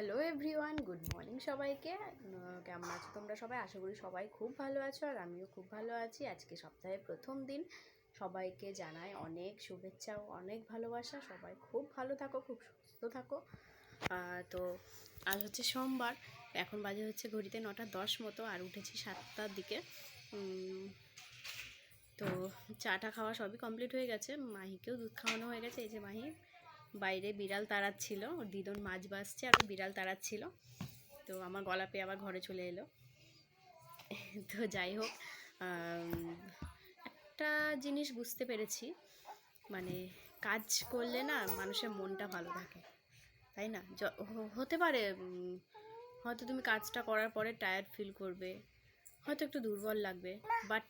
Hello everyone good morning সবাইকে। কেমন আছো তোমরা সবাই? আশা করি সবাই খুব ভালো আছো আর আমিও খুব ভালো আছি। আজকে সপ্তাহের প্রথম দিন। সবাইকে জানাই অনেক শুভেচ্ছা অনেক ভালোবাসা। সবাই খুব ভালো থাকো, খুব সুস্থ থাকো। তো আজ হচ্ছে সোমবার। এখন বাজে হচ্ছে ঘড়িতে নটা দশ মতো আর উঠেছি সাতটার দিকে। তো চাটা খাওয়া সবই কমপ্লিট হয়ে গেছে। মাহিকেও দুধ খাওয়ানো হয়ে গেছে। এই যে মাহি বাইরে বিড়াল তাড়াচ্ছিল। ওর দিদন মাছ বাসছে আর বিড়াল তাড়াচ্ছিল। তো আমার গলা পেয়ে আবার ঘরে চলে এলো। তো যাই হোক একটা জিনিস বুঝতে পেরেছি। মানে কাজ করলে না মানুষের মনটা ভালো থাকে। তাই না? হতে পারে হয়তো তুমি কাজটা করার পরে টায়ার্ড ফিল করবে। হয়তো একটু দুর্বল লাগবে। বাট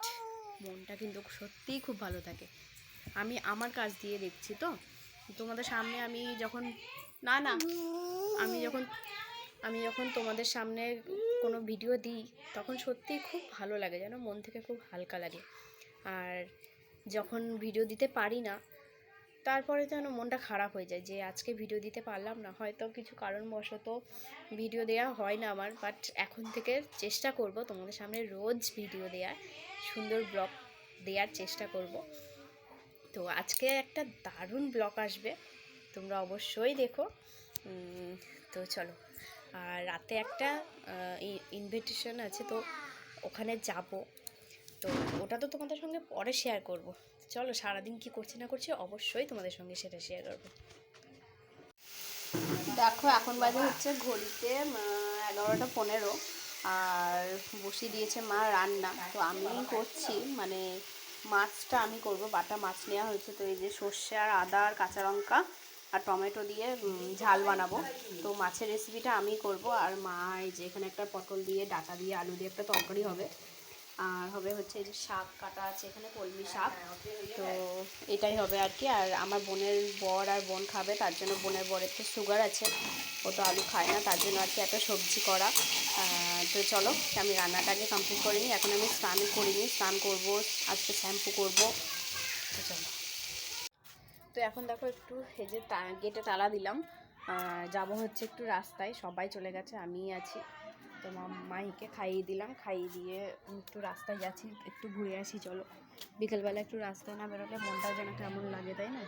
মনটা কিন্তু সত্যিই খুব ভালো থাকে। আমি আমার কাজ দিয়ে দেখছি তো। তোমাদের সামনে আমি যখন, না না, আমি যখন আমি যখন তোমাদের সামনে কোনো ভিডিও দিই, তখন সত্যিই খুব ভালো লাগে, যেন মন থেকে খুব হালকা লাগে। আর যখন ভিডিও দিতে পারি না, তারপরে যেন মনটা খারাপ হয়ে যায় যে আজকে ভিডিও দিতে পারলাম না। হয়তো কিছু কারণবশত ভিডিও দেওয়া হয় না আমার বাট এখন থেকে চেষ্টা করব তোমাদের সামনে রোজ ভিডিও দেওয়ার সুন্দর ব্লগ দেওয়ার চেষ্টা করব। তো আজকে একটা দারুণ ব্লগ আসবে, তোমরা অবশ্যই দেখো। তো চলো, আর রাতে একটা ইনভিটেশন আছে, তো ওখানে যাব। তো ওটা তো তোমাদের সঙ্গে পরে শেয়ার করব। চলো, সারাদিন কি করছি না করছি অবশ্যই তোমাদের সঙ্গে সেটা শেয়ার করব। দেখো, এখন বাজে হচ্ছে ঘড়িতে এগারোটা পনেরো, আর বসিয়ে দিয়েছে মা রান্না। তো আমি করছি মানে মাছটা আমি করব, বাটা মাছ নেওয়া হয়েছে। তো এই যে সর্ষে আর আদা আর কাঁচা লঙ্কা আর টমেটো দিয়ে ঝাল বানাবো। তো মাছের রেসিপিটা আমি করব আর মা এই যে এখানে একটা পটল দিয়ে, ডাটা দিয়ে, আলু দিয়ে একটা তরকারি হবে। আর হবে হচ্ছে এই যে শাক কাটা আছে এখানে, কলমি শাক। তো এটাই হবে আর কি। আর আমার বোনের বর আর বোন খাবে, তার জন্য বোনের বরের তো সুগার আছে। ও তো আলু খায় না, তার জন্য আর কি একটা সবজি করা। তো চলো আমি রান্নাটাকে কমপ্লিট করে নিই। এখন আমি স্নান করিনি স্নান করব, আজকে শ্যাম্পু করব। তো চলো। তো এখন দেখো একটু এই যে গেটে তালা দিলাম। যাব হচ্ছে একটু রাস্তায়। সবাই চলে গেছে, আমিই আছি। তো মা- মাহিকে খাইয়ে দিলাম। খাইয়ে দিয়ে একটু রাস্তায় যাচ্ছি, একটু ঘুরে আসি, চলো। বিকেলবেলা একটু রাস্তায় না বেরোলে মনটাও যেন কেমন লাগে, তাই না?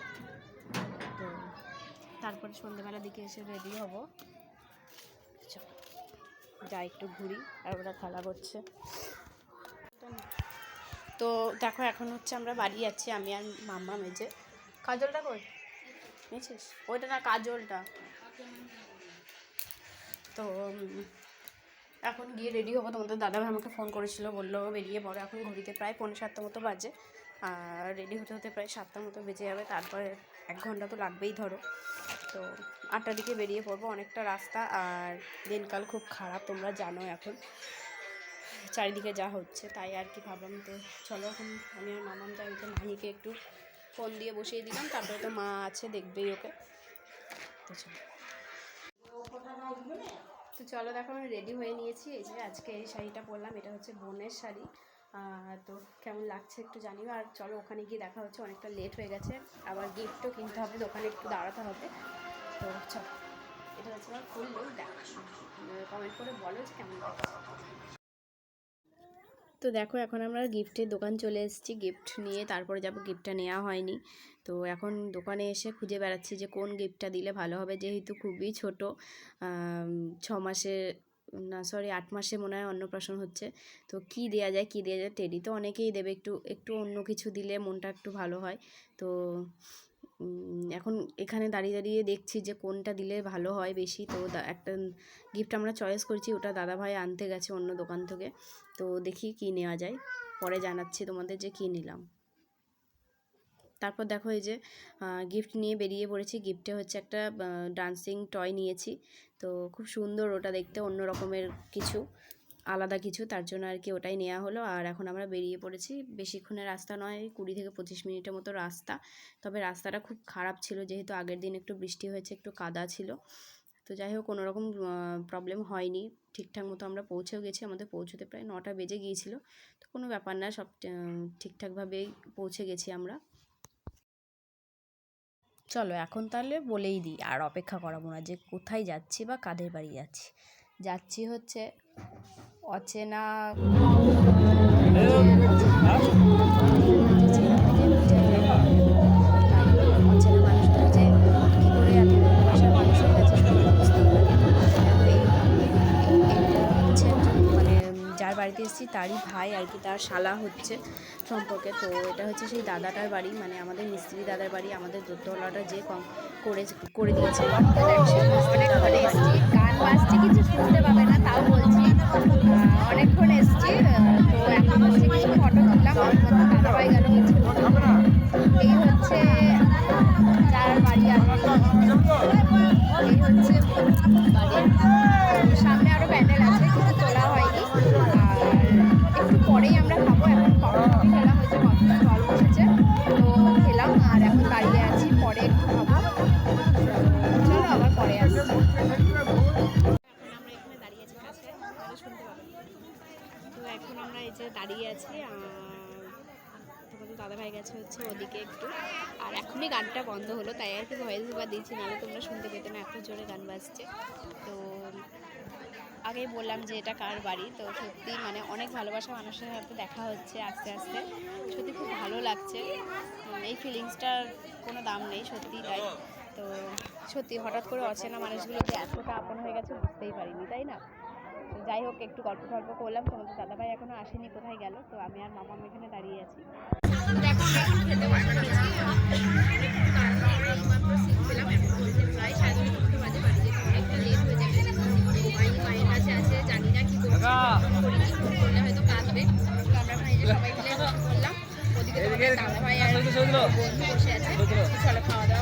তো তারপরে সন্ধ্যেবেলার দিকে এসে রেডি হব। যাই একটু ঘুরি আর ওরা খেলা করছে। তো দেখো এখন হচ্ছে আমরা বাড়ি যাচ্ছি আমি আর মাম্মা মেজে কাজলটা কই? নিয়েছিস ওইটা না কাজলটা। তো এখন গিয়ে রেডি হব। তোমাদের দাদাভাই আমাকে ফোন করেছিল বলল বেরিয়ে পড়ো। এখন ঘড়িতে প্রায় পৌনে সাতটা মতো বাজে। আর রেডি হতে হতে প্রায় সাতটার মতো বেজে যাবে। তারপরে এক ঘণ্টা তো লাগবেই ধরো। তো আটটার দিকে বেরিয়ে পড়ব। অনেকটা রাস্তা আর দিনকাল খুব খারাপ, তোমরা জানো এখন। চারিদিকে যা হচ্ছে, তাই আর কি ভাবলাম তো চলো এখন আমি আর মামাম যাই তো মাহিকে একটু ফোন দিয়ে বসিয়ে দিলাম, তারপরে তো মা আছে, দেখবেই ওকে। তো চলো। তো চলো দেখো, আমি রেডি হয়ে নিয়েছি। এই যে আজকে এই শাড়িটা পরলাম, এটা হচ্ছে বোনের শাড়ি। তো কেমন লাগছে একটু জানিও। আর চলো, ওখানে গিয়ে দেখা হচ্ছে, অনেকটা লেট হয়ে গেছে। আবার গিফটও কিনতে হবে দোকানে একটু দাঁড়াতে হবে। তো চলো, এটা হচ্ছে আমার ফুল দেখ কমেন্ট করে বলো যে কেমন লাগছে। তো দেখো, এখন আমরা গিফটের দোকান চলে এসেছি। গিফট নিয়ে তারপরে যাব গিফটটা নেওয়া হয়নি। তো এখন দোকানে এসে খুঁজে বেড়াচ্ছি যে কোন গিফটটা দিলে ভালো হবে। যেহেতু খুবই ছোট ছ মাসে না সরি আট মাসে মনে হয় অন্নপ্রাশন হচ্ছে। তো কি দেওয়া যায়, কি দেওয়া যায় টেডি তো অনেকেই দেবে একটু একটু অন্য কিছু দিলে মনটা একটু ভালো হয়। তো এখন এখানে দাঁড়িয়ে দাঁড়িয়ে দেখছি যে কোনটা দিলে ভালো হয় বেশি। তো একটা গিফট আমরা চয়েস করছি, ওটা দাদাভাই আনতে গেছে অন্য দোকান থেকে। তো দেখি কি নেওয়া যায়। পরে জানাচ্ছি তোমাদের যে কী নিলাম। তারপর দেখো এই যে গিফট নিয়ে বেরিয়ে পড়েছি। গিফটে হচ্ছে একটা ডান্সিং টয় নিয়েছি। তো খুব সুন্দর ওটা দেখতে, অন্য রকমের কিছু, আলাদা কিছু। তার জন্য আর কি ওটাই নেওয়া হলো। আর এখন আমরা বেরিয়ে পড়েছি। বেশিক্ষণের রাস্তা নয়, কুড়ি থেকে পঁচিশ মিনিটের মতো রাস্তা। তবে রাস্তাটা খুব খারাপ ছিল। যেহেতু আগের দিন একটু বৃষ্টি হয়েছে, একটু কাদা ছিল। তো যাই হোক, কোনো রকম প্রবলেম হয়নি। ঠিকঠাক মতো আমরা পৌঁছেও গেছি। আমাদের পৌঁছতে প্রায় নটা বেজে গিয়েছিল। তো কোনো ব্যাপার না, সব ঠিকঠাকভাবেই পৌঁছে গেছি আমরা। চলো এখন তাহলে বলেই দিই আর অপেক্ষা করাবো না যে কোথায় যাচ্ছি বা কাদের বাড়ি যাচ্ছি। যাচ্ছি হচ্ছে অচেনা অচেনা বাড়িতে এসেছি তারই ভাই আর কি তার শালা হচ্ছে সম্পর্কে। তো এটা হচ্ছে সেই দাদাটার বাড়ি মানে আমাদের মিস্ত্রি দাদার বাড়ি আমাদের দোতলাটা যে কম করে করে দিয়েছে। গান বাজছে কিছু শুনতে পাবে এই যে দাঁড়িয়ে আছি তোমাদের দাদাভাই গেছে হচ্ছে ওদিকে একটু। আর এখনই গানটা বন্ধ হলো, তাই আর কি ভয়েস ওভার দিচ্ছি নাহলে তোমরা শুনতে পেতে না, এত জোরে গান বাজছে। তো আগেই বললাম যে এটা কার বাড়ি, তো সত্যি মানে অনেক ভালোবাসা মানুষের সাথে দেখা হচ্ছে আস্তে আস্তে। সত্যি খুব ভালো লাগছে। এই ফিলিংসটার কোনো দাম নেই, সত্যি তাই। তো সত্যি হঠাৎ করে অচেনা মানুষগুলোকে এতটা আপন হয়ে গেছে বুঝতেই পারিনি, তাই না? যাই হোক একটু গল্প টল্প করলাম। তোমাদের দাদাভাই এখনও আসেনি কোথায় গেল? তো আমি আর মামা এখানে দাঁড়িয়ে আছি। চলো খাওয়া দাওয়া